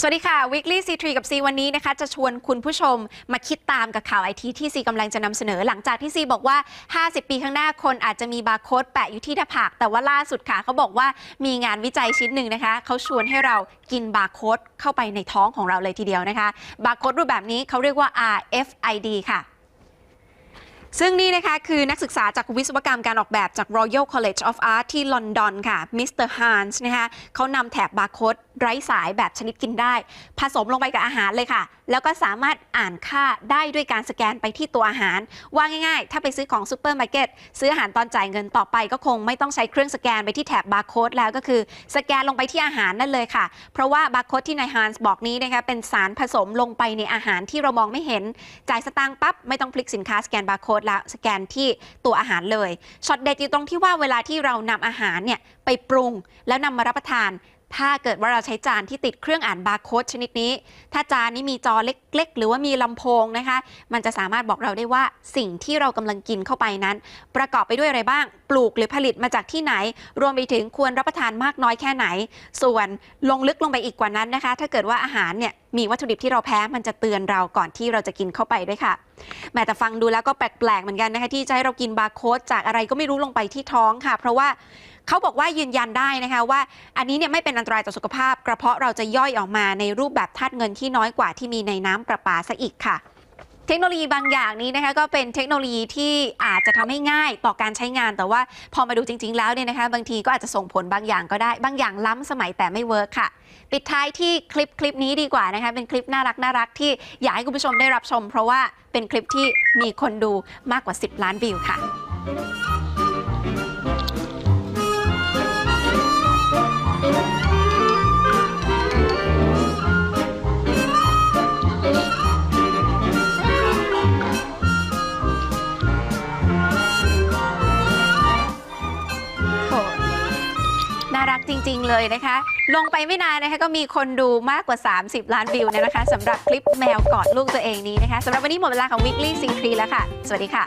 สวัสดีค่ะ Weekly C3 กับ C วันนี้นะคะ จะชวนคุณผู้ชมมาคิดตามกับข่าวไอทีที่ C กำลังจะนำเสนอ หลังจากที่ C บอกว่า 50 ปีข้างหน้าคนอาจจะมีบาร์โค้ดแปะอยู่ที่หน้าผาก แต่ว่าล่าสุดค่ะเขาบอกว่ามีงานวิจัยชิ้นหนึ่งนะคะ เขาชวนให้เรากินบาร์โค้ดเข้าไปในท้องของเราเลยทีเดียวนะคะ บาร์โค้ดรูปแบบนี้เขาเรียกว่า RFID ค่ะซึ่งนี่นะคะ คือนักศึกษาจากวิศวกรรมการออกแบบจาก Royal College of Art ที่ลอนดอนค่ะมิสเตอร์ฮานส์นะคะเขานำแถบบาร์โค้ด ไร้สายแบบชนิดกินได้ ผสมลงไปกับอาหารเลยค่ะ แล้วก็สามารถอ่านค่าได้ด้วยการสแกนไปที่ตัวอาหาร ว่าง่ายๆ ถ้าไปซื้อของซูเปอร์มาร์เก็ตซื้ออาหารตอนจ่ายเงินต่อไปก็คงไม่ต้องใช้เครื่องสแกนไปที่แถบบาร์โค้ดแล้วก็คือ สแกนลงไปที่อาหารนั่นเลยค่ะ เพราะว่าบาร์โค้ดที่นายฮานส์บอกนี้นะคะเป็นสารผสมลงไปในอาหารที่เรามองไม่เห็น จ่ายสตางค์ปั๊บไม่ต้องพลิกสินค้าสแกนบาร์โค้ดแล้วสแกนที่ตัวอาหารเลยช็อตเด็ดอยู่ตรงที่ว่าเวลาที่เรานำอาหารเนี่ยไปปรุงแล้วนำมารับประทาน ถ้าเกิดว่าเราใช้จานที่ติดเครื่องอ่านบาร์โค้ดชนิดนี้ ถ้าจานนี้มีจอเล็ก ๆ หรือว่ามีลำโพงนะคะ มันจะสามารถบอกเราได้ว่าสิ่งที่เรากำลังกินเข้าไปนั้น ประกอบไปด้วยอะไรบ้าง ปลูกหรือผลิตมาจากที่ไหน รวมไปถึงควรรับประทานมากน้อยแค่ไหน ส่วนลงลึกลงไปอีกกว่านั้นนะคะ ถ้าเกิดว่าอาหารเนี่ยมีวัตถุดิบที่เราแพ้มันจะเตือนเราก่อนที่เราจะกินเข้าไปด้วยค่ะ แม้แต่ฟังดูแล้วก็แปลกๆเหมือนกันนะคะที่จะให้เรากินบาร์โค้ดจากอะไรก็ไม่รู้ลงไปที่ท้องค่ะ เพราะว่า เขาบอกว่ายืนยันได้นะคะว่าอันนี้เนี่ยไม่เป็นอันตรายต่อสุขภาพ กระเพาะเราจะย่อยออกมาในรูปแบบธาตุเงินที่น้อยกว่าที่มีในน้ำประปาซะอีกค่ะเทคโนโลยีบางอย่างนี้นะคะก็เป็นเทคโนโลยีที่อาจจะทำให้ง่ายต่อการใช้งาน แต่ว่าพอมาดูจริง ๆ แล้วเนี่ยนะคะบางทีก็อาจจะส่งผลบางอย่างก็ได้ บางอย่างล้ำสมัยแต่ไม่เวิร์คค่ะ ปิดท้ายที่คลิปคลิปนี้ดีกว่านะคะเป็นคลิปน่ารักน่ารักที่อยากให้คุณผู้ชมได้รับชม เพราะว่าเป็นคลิปที่มีคนดูมากกว่า 10 ล้านวิวค่ะ น่ารักจริง ๆ เลยนะคะ ลงไปไม่นานนะคะก็มีคนดูมากกว่า 30 ล้านวิวเนี่ยนะคะสำหรับคลิปแมวกอดลูกตัวเองนี้นะคะสำหรับวันนี้หมดเวลาของ Weekly s i n c r e แล้วค่ะ สวัสดีค่ะ